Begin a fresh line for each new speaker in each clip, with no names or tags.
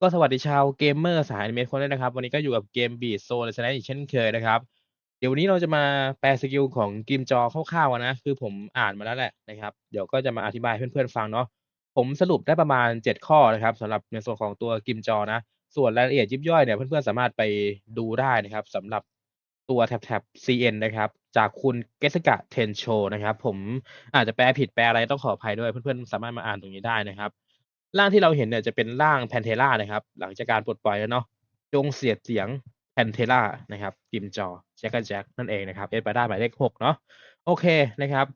ก็สวัสดีชาวเกมเมอร์สายอนิเมะคนด้วยนะครับ วันนี้ก็อยู่กับเกม Beat Zone ชนะอีกเช่นเคยนะครับ เดี๋ยววันนี้เราจะมาแปลสกิลของกิมจอคร่าวๆนะ คือผมอ่านมาแล้วแหละนะครับ เดี๋ยวก็จะมาอธิบายเพื่อนๆฟังเนาะผมสรุปได้ประมาณ 7 ข้อนะครับสำหรับในส่วนของตัวกิมจอนะ ส่วนรายละเอียดยิบย่อยเนี่ยเพื่อนๆสามารถไปดูได้นะครับสำหรับตัวแท็บๆ CN นะครับ จากคุณเกสกะเทนโชนะครับ ผมอาจจะแปลผิดแปลอะไรต้องขออภัยด้วยเพื่อนๆสามารถมาอ่านตรงนี้ได้นะครับ ร่างที่เราเห็นเนี่ยจะเป็นร่างแพนเทล่านะครับ หลังจากการปลดปล่อยแล้วเนาะจงเสียดเสียงแพนเทล่านะครับกิมจอแจ็คกันแจ็คนั่นเองนะครับเอสไปได้หมายเลขหกเนาะโอเคนะครับ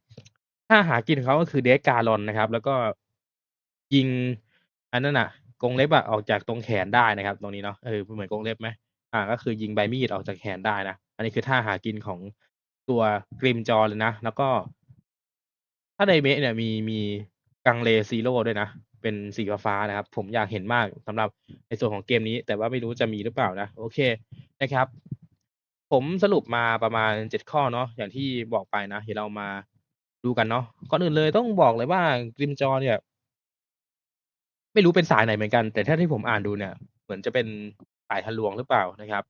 ถ้าหากินเขาก็คือเดสการอนนะครับ แล้วก็ยิงอันนั้นอะกงเล็บอะออกจากตรงแขนได้นะครับ ตรงนี้เนาะเออเหมือนกงเล็บไหมอ่า ก็คือยิงใบมีดออกจากแขนได้นะอันนี้คือท่าหากินของตัวกริมจอเลยนะ แล้วก็ ถ้าในเมะเนี่ยมีมีกังเลซีโร่ด้วยนะ เป็นสีฟ้าๆนะครับ ผมอยากเห็นมากสำหรับในส่วนของเกมนี้ แต่ว่าไม่รู้จะมีหรือเปล่านะ โอเคนะครับ ผมสรุปมาประมาณเจ็ดข้อเนาะอย่างที่บอกไปนะเดี๋ยวเรามาดูกันเนาะก่อนอื่นเลยต้องบอกเลยว่ากริมจอเนี่ย ไม่รู้เป็นสายไหนเหมือนกัน แต่ถ้าที่ผมอ่านดูเนี่ย เหมือนจะเป็นสายทะลวงหรือเปล่านะครับ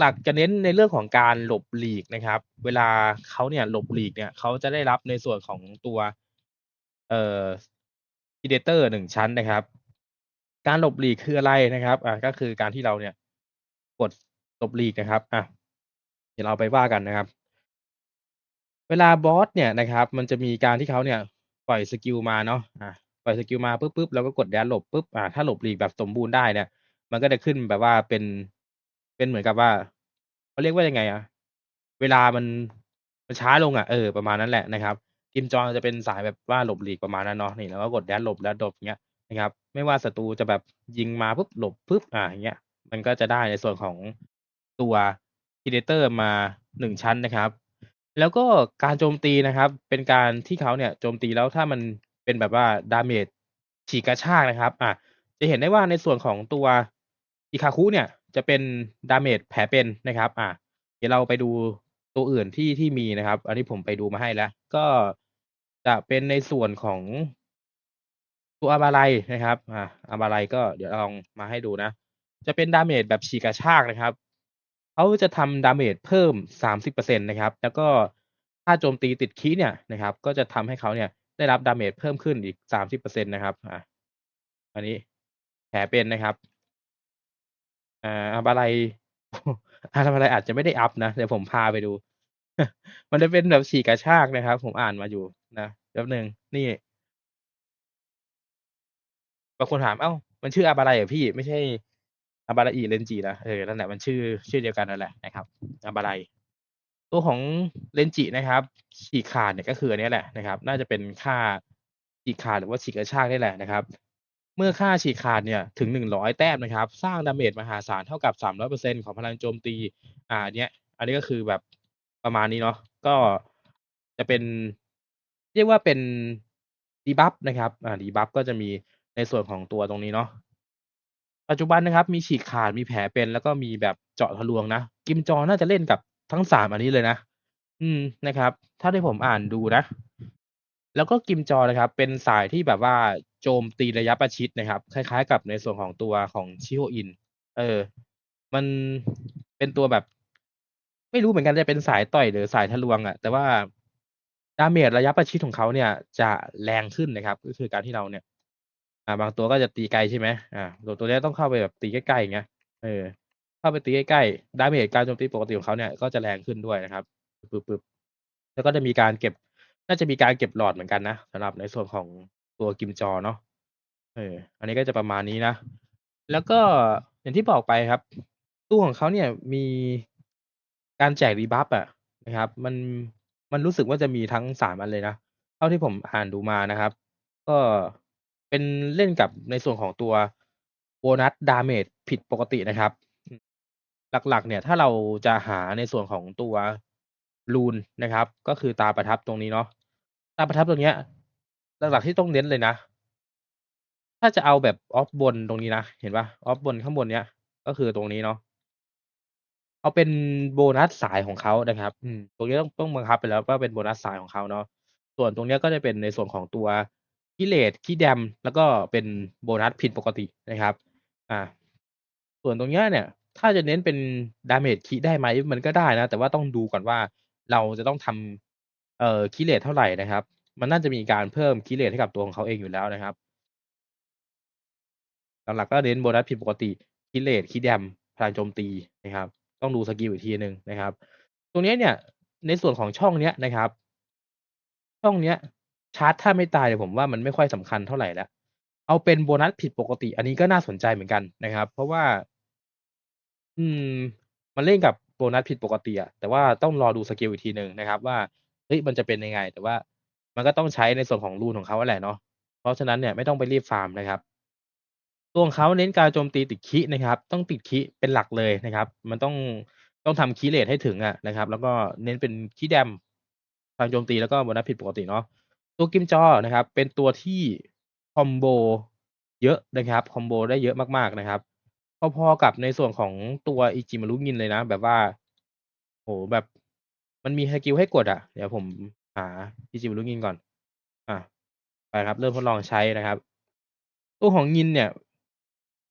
หลักๆจะเน้นในเรื่องของการหลบหลีกนะครับ เวลาเขาเนี่ยหลบหลีกเนี่ยเขาจะได้รับในส่วนของตัว เอ่อ Predator หนึ่งชั้นนะครับ การหลบหลีกคืออะไรนะครับอ่าก็คือการที่เราเนี่ยกดหลบหลีกนะครับอะเดี๋ยวเราไปว่ากันนะครับ เวลาบอสเนี่ยนะครับ มันจะมีการที่เขาเนี่ยปล่อยสกิลมาเนาะอะปล่อยสกิลมาปุ๊บปุ๊บเราก็กดแดนหลบปุ๊บอ่าถ้าหลบหลีกแบบสมบูรณ์ได้เนี่ย มันก็จะขึ้นแบบว่าเป็นเป็นเหมือนกับว่าเขาเรียกว่ายังไงอะเวลามันมันช้าลงอะเออประมาณนั้นแหละนะครับ กิมจองจะเป็นสายแบบว่าหลบหลีกประมาณนั้นเนาะนี่แล้วก็กดแดนหลบแดนหลบเงี้ยนะครับ ไม่ว่าศัตรูจะแบบยิงมาปุ๊บหลบปุ๊บอ่าอย่างเงี้ย มันก็จะได้ในส่วนของตัว Predator มาหนึ่งชั้นนะครับ แล้วก็การโจมตีนะครับ เป็นการที่เขาเนี่ยโจมตีแล้วถ้ามันเป็นแบบว่าดาเมจฉีกกระชากนะครับ อะจะเห็นได้ว่าในส่วนของตัวอิคาคุเนี่ยจะเป็นดาเมจแผลเป็นนะครับ อะเดี๋ยวเราไปดูตัวอื่นที่ที่มีนะครับ อันนี้ผมไปดูมาให้แล้ว ก็ จะเป็นในส่วนของตัวอาบาไลนะครับ อ่าอาบาไลก็เดี๋ยวลองมาให้ดูนะ จะเป็นดาเมจแบบฉีกกระชากนะครับ เขาจะทำดาเมจเพิ่มสามสิบเปอร์เซ็นตนะครับ แล้วก็ถ้าโจมตีติดคีเนี่ยนะครับ ก็จะทำให้เขาเนี่ยได้รับดาเมจเพิ่มขึ้นอีกสามสิบเปอร์เซ็นตนะครับ อ่าอันนี้แผลเป็นนะครับอ่าอาบาไลอาบาไลอาจจะไม่ได้อัพนะ เดี๋ยวผมพาไปดู มันจะเป็นแบบฉีกกระชากนะครับ ผมอ่านมาอยู่นะแป๊บหนึ่งนี่ บางคนถาม เอ้า มันชื่ออาบาไลเหรอพี่ ไม่ใช่อาบาไลอิเรนจินะเออนั่นแหละมันชื่อชื่อเดียวกันนั่นแหละนะครับอาบาไลตัวของเรนจินะครับฉีกขาดเนี่ยก็คืออันนี้แหละนะครับ น่าจะเป็นค่าฉีกขาดหรือว่าฉีกกระชากนี่แหละนะครับ เมื่อค่าฉีกขาดเนี่ยถึงหนึ่งร้อยแต้มนะครับ สร้างดาเมจมหาศาลเท่ากับสามร้อยเปอร์เซ็นของพลังโจมตี อ่าเนี้ย อันนี้ก็คือแบบ ประมาณนี้เนาะก็จะเป็น เรียกว่าเป็นดีบัฟนะครับอ่าดีบัฟก็จะมีในส่วนของตัวตรงนี้เนาะปัจจุบันนะครับมีฉีกขาดมีแผลเป็น แล้วก็มีแบบเจาะทะลวงนะ กิมจอน่าจะเล่นกับทั้งสามอันนี้เลยนะ อืมนะครับ ถ้าที่ผมอ่านดูนะ แล้วก็กิมจอนะครับ เป็นสายที่แบบว่าโจมตีระยะประชิดนะครับ คล้าย ๆ กับในส่วนของตัวของชิโฮอิน เออ มันเป็นตัวแบบ ไม่รู้เหมือนกันจะเป็นสายต่อยหรือสายทะลวงอะแต่ว่าดาเมจระยะประชิดของเขาเนี่ย จะแรงขึ้นนะครับ ก็คือการที่เราเนี่ย อ่า บางตัวก็จะตีไกลใช่ไหมอ่าตัวตัวนี้ต้องเข้าไปแบบตีใกล้ๆอย่างเงี้ยเออ เข้าไปตีใกล้ๆดาเมจการโจมตีปกติของเขาเนี่ยก็จะแรงขึ้นด้วยนะครับปึ๊บๆแล้วก็จะมีการเก็บ น่าจะมีการเก็บหลอดเหมือนกันนะสำหรับในส่วนของตัวกิมจอเนาะเออ อันนี้ก็จะประมาณนี้นะ แล้วก็อย่างที่บอกไปครับ ตู้ของเขาเนี่ยมี การแจกดีบัฟอะนะครับ มัน มันรู้สึกว่าจะมีทั้งสามอันเลยนะ เท่าที่ผมอ่านดูมานะครับ ก็เป็นเล่นกับในส่วนของตัวโบนัสดาเมจผิดปกตินะครับ หลักๆ เนี่ย ถ้าเราจะหาในส่วนของตัวรูนนะครับ ก็คือตาประทับตรงนี้เนาะตาประทับตรงเนี้ย หลักๆที่ต้องเน้นเลยนะ ถ้าจะเอาแบบออฟบนตรงนี้นะ เห็นปล่าออฟบนข้างบนเนี้ย ก็คือตรงนี้เนาะ เอาเป็นโบนัสสายของเขานะครับ อืม ตรงนี้ต้องต้องบังคับไปแล้วว่าเป็นโบนัสสายของเขาเนาะ ส่วนตรงเนี้ยก็จะเป็นในส่วนของตัวขี้เหล็กขี้แดม แล้วก็เป็นโบนัสผิดปกตินะครับ อ่า ส่วนตรงเนี้ยเนี่ย ถ้าจะเน้นเป็น damage crit ได้ไหมมันก็ได้นะ แต่ว่าต้องดูก่อนว่าเราจะต้องทำเอ่อ crit rate เท่าไรนะครับ มันน่าจะมีการเพิ่ม crit rate ให้กับตัวของเขาเองอยู่แล้วนะครับหลักๆก็เน้นโบนัสผิดปกติ crit rate crit dam พลังโจมตีนะครับ ต้องดูสกิลอีกทีหนึ่งนะครับ ตรงนี้เนี่ย ในส่วนของช่องเนี้ยนะครับ ช่องเนี้ยชาร์จถ้าไม่ตายเนี่ยผมว่ามันไม่ค่อยสำคัญเท่าไหรแล้ว เอาเป็นโบนัสผิดปกติ อันนี้ก็น่าสนใจเหมือนกันนะครับ เพราะว่า อืม มันเล่นกับโบนัสผิดปกติอะแต่ว่าต้องรอดูสกิลอีกทีหนึ่งนะครับ ว่าเฮ้ยมันจะเป็นยังไง แต่ว่ามันก็ต้องใช้ในส่วนของ rune ของเขาแหละเนาะเพราะฉะนั้นเนี่ยไม่ต้องไปรีบฟาร์มนะครับ ตัวของเขาเน้นการโจมตีติด crit นะครับ ต้องติด crit เป็นหลักเลยนะครับ มันต้องต้องทำ crit rate ให้ถึงอะนะครับ แล้วก็เน้นเป็น crit dam พลังโจมตีแล้วก็บนัสผิดปกติเนาะตัว Grimjaw นะครับ เป็นตัวที่คอมโบเยอะนะครับคอมโบได้เยอะมากๆนะครับพอๆกับในส่วนของตัว Ichimarunin เลยนะ แบบว่าโอ้โฮแบบมันมีสกิลให้กดอะเดี๋ยวผมหา Ichimarunin ก่อนอาไปครับ เริ่มทดลองใช้นะครับ ตัวของ Nin เนี่ย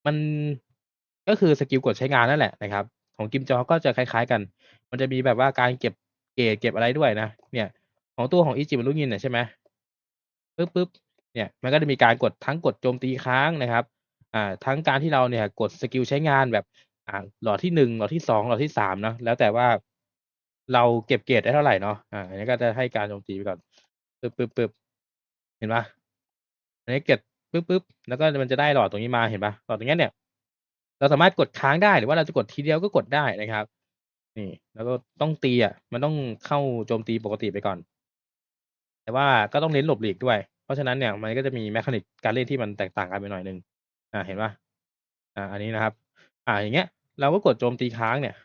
มันก็คือสกิลกดใช้งานนั่นแหละนะครับ ของ Grimjaw ก็จะคล้ายๆกัน มันจะมีแบบว่าการเก็บเกรดเก็บอะไรด้วยนะ เนี่ย ของตัวของ Ichimarunin เนี่ยใช่ไหมปึ๊บๆเนี่ย มันก็จะมีการกดทั้งกดโจมตีค้างนะครับ อ่า ทั้งการที่เราเนี่ยกดสกิลใช้งานแบบ อ่า หลอดที่1หลอดที่2หลอดที่3เนาะแล้วแต่ว่าเราเก็บเกรดได้เท่าไหร่เนาะ อ่า อันนี้ก็จะให้การโจมตีไปก่อนปึ๊บๆๆเห็นปล่า?อันนี้เก็ บปึ๊บๆแล้วก็มันจะได้หลอดตรงนี้มาเห็นปล่า?หลอดตรงนี้เนี่ย เราสามารถกดค้างได้หรือว่าเราจะกดทีเดียวก็กดได้นะครับ นี่ แล้วก็ต้องตีอะ มันต้องเข้าโจมตีปกติไปก่อน แต่ว่าก็ต้องเน้นหลบหลีกด้วย เพราะฉะนั้นเนี่ยมันก็จะมี mechanic การเล่นที่มันแตกต่างกันไปหน่อยนึงอ่าเห็นเปล่า?อาอันนี้นะครับ อ่าอย่างเงี้ย เราก็กดโจมตีค้างเนี่ย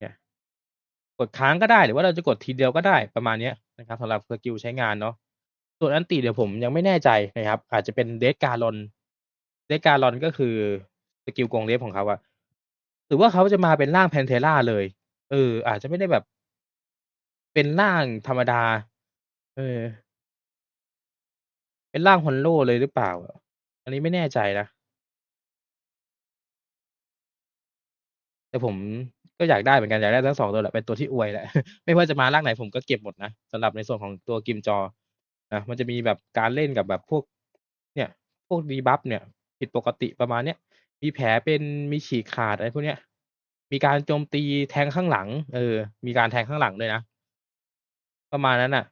เนี่ยกดค้างก็ได้หรือว่าเราจะกดทีเดียวก็ได้ประมาณเนี้ยนะครับสำหรับสกิลใช้งานเนาะ ส่วนอันติเนี่ยวผมยังไม่แน่ใจนะครับ อาจจะเป็น Death Galon Death Galon ก็คือสกิลกงเล็บของเขาอะหรือว่าเขาจะมาเป็นร่าง Pantera เลย เออ อาจจะไม่ได้แบบ เป็นร่างธรรมดา เออ เป็นร่าง Holo เลยหรือเปล่า อันนี้ไม่แน่ใจนะ แต่ผมก็อยากได้เหมือนกันอยากได้ทั้ง2ตัวแหละเป็นตัวที่อวยแหละ ไม่ว่าจะมาร่างไหนผมก็เก็บหมดนะสำหรับในส่วนของตัว Grimjaw นะมันจะมีแบบการเล่นกับแบบพวก เนี่ย พวก debuff เนี่ยผิดปกติประมาณเนี้ยมีแผลเป็นมีฉีกขาดอะไรพวกเนี้ย มีการโจมตีแทงข้างหลัง เออ มีการแทงข้างหลังด้วยนะประมาณนั้นน่ะ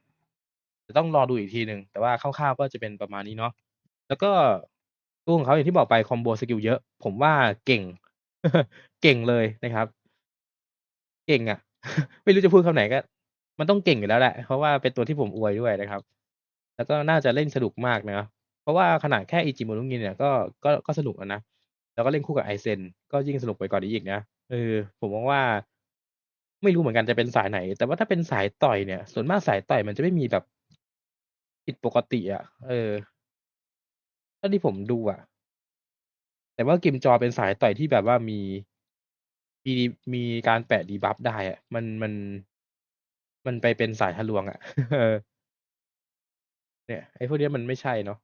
เดี๋ยวต้องรอดูอีกทีหนึ่งแต่ว่าคร่าวๆก็จะเป็นประมาณนี้เนาะแล้วก็ตัวของเขาอย่างที่บอกไปคอมโบสกิลเยอะ ผมว่าเก่ง เก่งเลยนะครับ เก่งอะ ไม่รู้จะพูดคำไหนก็ มันต้องเก่งอยู่แล้วแหละ เพราะว่าเป็นตัวที่ผมอวยด้วยนะครับ แล้วก็น่าจะเล่นสนุกมากนะเพราะว่าขนาดแค่ Ichimarunin เนี่ยก็ ก็ ก็สนุกแล้วนะ แล้วก็เล่นคู่กับ Aizen ก็ยิ่งสนุกไปกว่านี้อีกนะ เออ ผมมองว่า ไม่รู้เหมือนกันจะเป็นสายไหน แต่ว่าถ้าเป็นสายต่อยเนี่ย ส่วนมากสายต่อยมันจะไม่มีแบบผิดปกติอะเออเท่าที่ผมดูอะแต่ว่า Grimjaw เป็นสายต่อยที่แบบว่ามี มีมีการแปะ debuff ได้อะมันมัน มันไปเป็นสายทะลวงอะ เนี่ยไอ้พวกเนี้ยมันไม่ใช่เนาะ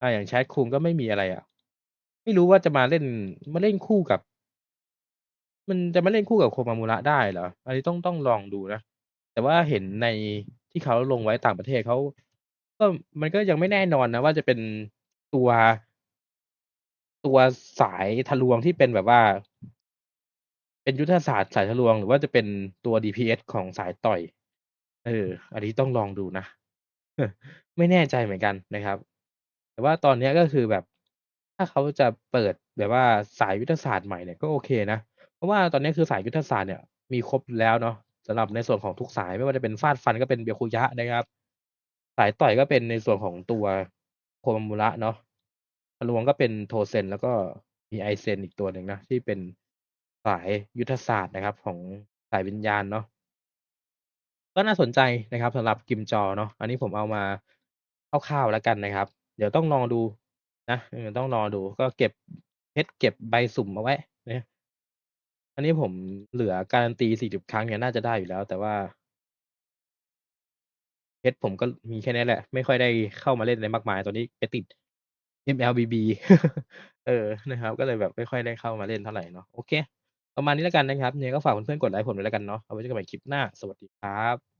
อาอย่าง Chad Kung ก็ไม่มีอะไรอะไม่รู้ว่าจะมาเล่นมาเล่นคู่กับ มันจะมาเล่นคู่กับ Komamura ได้เหรอ?อันนี้ต้องต้องลองดูนะแต่ว่าเห็นในที่เขาลงไว้ต่างประเทศเขาก็มันก็ยังไม่แน่นอนนะว่าจะเป็นตัวตัวสายทะลวงที่เป็นแบบว่า เป็นยุทธศาสตร์สายทะลวง หรือว่าจะเป็นตัว DPS ของสายต่อย เออ อันนี้ต้องลองดูนะ ไม่แน่ใจเหมือนกันนะครับ แต่ว่าตอนเนี้ยก็คือแบบ ถ้าเขาจะเปิดแบบว่าสายยุทธศาสตร์ใหม่เนี่ยก็โอเคนะ เพราะว่าตอนนี้คือสายยุทธศาสตร์เนี่ยมีครบแล้วเนาะสำหรับในส่วนของทุกสายไม่ว่าจะเป็นฟาดฟันก็เป็น Byakuya นะครับ สายต่อยก็เป็นในส่วนของตัว Komamura เนาะทะลวงก็เป็น Touzen แล้วก็มี Aizen อีกตัวหนึ่งนะที่เป็นสายยุทธศาสตร์นะครับ ของสายวิญญาณเนาะ ก็น่าสนใจนะครับสำหรับ Grimjaw เนาะอันนี้ผมเอามาคร่าวๆแล้วกันนะครับ เดี๋ยวต้องลองดูนะต้องรอดูก็เก็บเพชรเก็บใบสุ่มเอาไว้นะอันนี้ผมเหลือการันตี40ครั้งเนี่ยน่าจะได้อยู่แล้ว แต่ว่าเพชรผมก็มีแค่นี้แหละ ไม่ค่อยได้เข้ามาเล่นอะไรมากมายตอนนี้ไปติด MLBB เออนะครับ ก็เลยแบบไม่ค่อยได้เข้ามาเล่นเท่าไหรเนาะโอเค ประมาณนี้แล้วกันนะครับเนี่ยก็ฝากเพื่อนๆกดไลค์ผมด้วยแล้วกันเนาะเอาไว้เจอกันใหม่คลิปหน้า สวัสดีครับ